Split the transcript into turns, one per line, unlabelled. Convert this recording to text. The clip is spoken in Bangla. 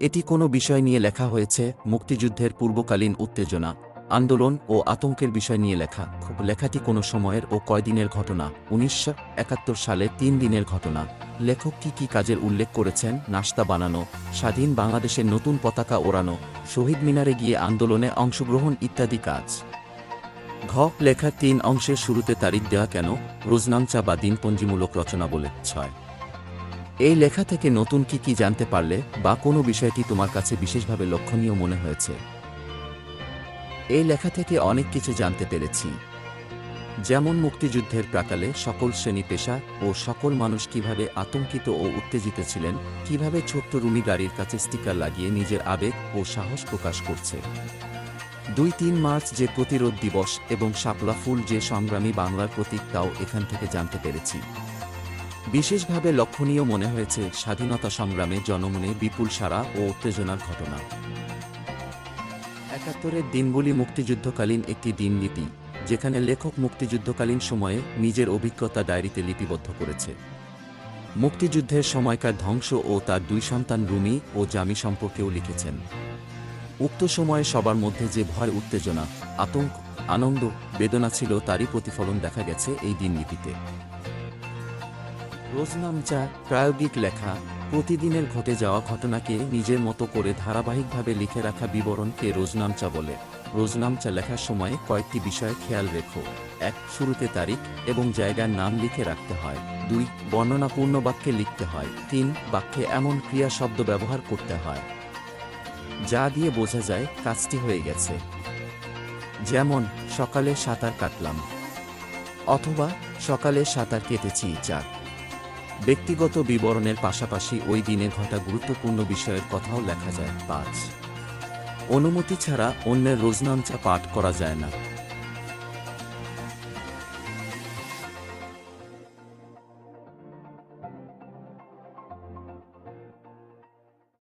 এটি কোনো বিষয় নিয়ে লেখা হয়েছে, মুক্তিযুদ্ধের পূর্বকালীন উত্তেজনা, আন্দোলন ও আতঙ্কের বিষয় নিয়ে লেখা। লেখাটি কোনো সময়ের ও কয়দিনের ঘটনা, উনিশশো একাত্তর সালে তিন দিনের ঘটনা। লেখক কি কি কাজের উল্লেখ করেছেন নাস্তা বানানো, স্বাধীন বাংলাদেশের নতুন পতাকা ওড়ানো, শহীদ মিনারে গিয়ে আন্দোলনে অংশগ্রহণ ইত্যাদি কাজ। ঘ লেখা তিন অংশের শুরুতে তারিখ দেওয়া কেন, রোজনামচা বা দিনপঞ্জিমূলক রচনা বলে। ছয় এই লেখা থেকে নতুন কি কি জানতে পারলে বা কোনো বিষয়টি তোমার কাছে বিশেষভাবে লক্ষণীয় মনে হয়েছে? এই লেখা থেকে অনেক কিছু জানতে পেরেছি। যেমন মুক্তিযুদ্ধের প্রাকালে সকল শ্রেণি পেশা ও সকল মানুষ কীভাবে আতঙ্কিত ও উত্তেজিত ছিলেন, কীভাবে ছোট্ট রুমি গাড়ির কাছে স্টিকার লাগিয়ে নিজের আবেগ ও সাহস প্রকাশ করছে। দুই তিন মার্চ যে প্রতিরোধ দিবস এবং শাপলা ফুল যে সংগ্রামী বাংলার প্রতীক তাও এখান থেকে জানতে পেরেছি। বিশেষভাবে লক্ষণীয় মনে হয়েছে স্বাধীনতা সংগ্রামে জনমনে বিপুল সারা ও উত্তেজনার ঘটনা। একাত্তরের দিনগুলি মুক্তিযুদ্ধকালীন একটি দিনলিপি যেখানে লেখক মুক্তিযুদ্ধকালীন সময়ে নিজের অভিজ্ঞতা ডায়েরিতে লিপিবদ্ধ করেছে। মুক্তিযুদ্ধের সময়কার ধ্বংস ও তার দুই সন্তান রুমি ও জামি সম্পর্কেও লিখেছেন। উক্ত সময়ে সবার মধ্যে যে ভয়, উত্তেজনা, আতঙ্ক, আনন্দ, বেদনা ছিল, তারই প্রতিফলন দেখা গেছে এই দিনলিপিতে রোজনামচা প্রায়োগিক লেখা, প্রতিদিনের ঘটে যাওয়া ঘটনাকে নিজের মতো করে ধারাবাহিকভাবে লিখে রাখা বিবরণকে রোজনামচা বলে। রোজনামচা লেখার সময় কয়েকটি বিষয় খেয়াল রেখো। এক, শুরুতে তারিখ এবং জায়গার নাম লিখে রাখতে হয়। দুই, বর্ণনাপূর্ণ বাক্যে লিখতে হয়। তিন, বাক্যে এমন ক্রিয়া শব্দ ব্যবহার করতে হয়। যা দিয়ে বোঝা যায় কাজটি হয়ে গেছে। যেমন, সকালে সাঁতার কাটলাম। অথবা, সকালে সাঁতার কেটেছি চার ব্যক্তিগত বিবরণের পাশাপাশি ওই দিনে ঘটা গুরুত্বপূর্ণ বিষয়ের কথাও লেখা যায় পাঁচ। অনুমতি ছাড়া অন্যের রোজনামচা পাঠ করা যায় না।